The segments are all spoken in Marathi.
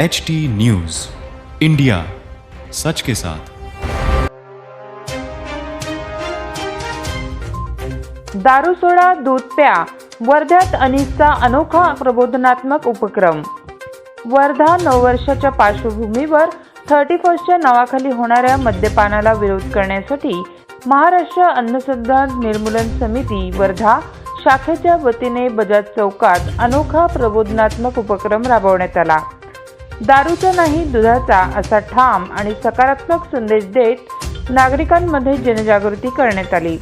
एच टी न्यूज इंडिया सच के साथ दारू सोडा दूध प्या. वर्ध्यात अनिसचा अनोखा प्रबोधनात्मक उपक्रम. वर्धा नववर्षाच्या पार्श्वभूमीवर थर्टी फर्स्टच्या नावाखाली होणाऱ्या मद्यपानाला विरोध करण्यासाठी महाराष्ट्र अंधश्रद्धा निर्मूलन समिती वर्धा शाखेच्या वतीने बजाज चौकात अनोखा प्रबोधनात्मक उपक्रम राबवण्यात आला. दारूचा नाही दुधाचा असा ठाम आणि सकारात्मक संदेश देत नागरिकांमध्ये जनजागृती करण्यात आली.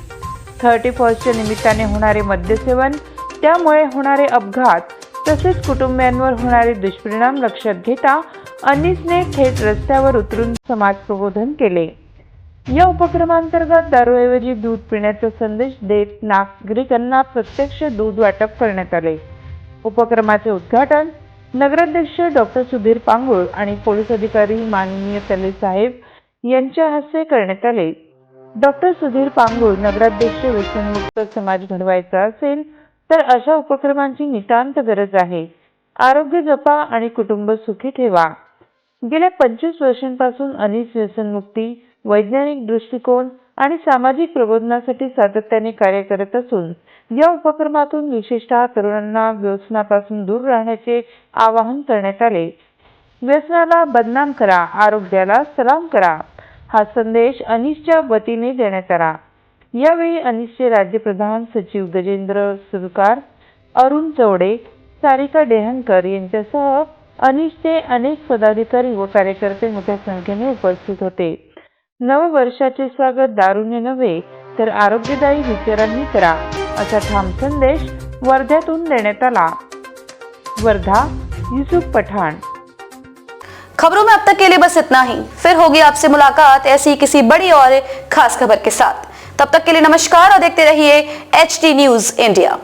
थर्टी फर्स्टच्या निमित्ताने होणारे मद्यसेवन त्यामुळे होणारे अपघात तसेच कुटुंबियांवर होणारे दुष्परिणाम लक्षात घेता अनिसने थेट रस्त्यावर उतरून समाज प्रबोधन केले. या उपक्रमांतर्गत दारूऐवजी दूध पिण्याचा संदेश देत नागरिकांना प्रत्यक्ष दूध वाटप करण्यात आले. उपक्रमाचे उद्घाटन नगराध्यक्ष डॉक्टर सुधीर पांगुळ आणि पोलीस अधिकारी माननीय तले साहेब यांच्या हस्ते करण्यात आले. डॉक्टर सुधीर पांगुळ नगराध्यक्ष व्यसनमुक्त समाज घडवायचा असेल तर अशा उपक्रमांची नितांत गरज आहे. आरोग्य जपा आणि कुटुंब सुखी ठेवा. गेल्या पंचवीस वर्षांपासून अनिस व्यसनमुक्ती वैज्ञानिक दृष्टिकोन आणि सामाजिक प्रबोधनासाठी सातत्याने कार्य करत असून या उपक्रमातून विशेषतः तरुणांना व्यसनापासून दूर राहण्याचे आवाहन करण्यात आले. व्यसनाला बदनाम करा आरोग्याला सलाम करा हा संदेश अनिसच्या वतीने देण्यात आला. यावेळी अनिसचे राज्यप्रधान सचिव गजेंद्र सुरकार अरुण चवडे सारिका डेहनकर यांच्यासह अनिसचे अनेक पदाधिकारी व कार्यकर्ते मोठ्या संख्येने उपस्थित होते. नववर्षाचे स्वागत दारूने नव्हे तर आरोग्यदायी विचारांनी करा असा ठाम संदेश वर्ध्यातून देण्यात आला. वर्धा युसुफ पठाण. खबरों में अब तक के लिए बस इतना ही. फिर होगी आपसे मुलाकात ऐसी किसी बड़ी और खास खबर के साथ. तब तक के लिए नमस्कार और देखते रहिए एच डी न्यूज इंडिया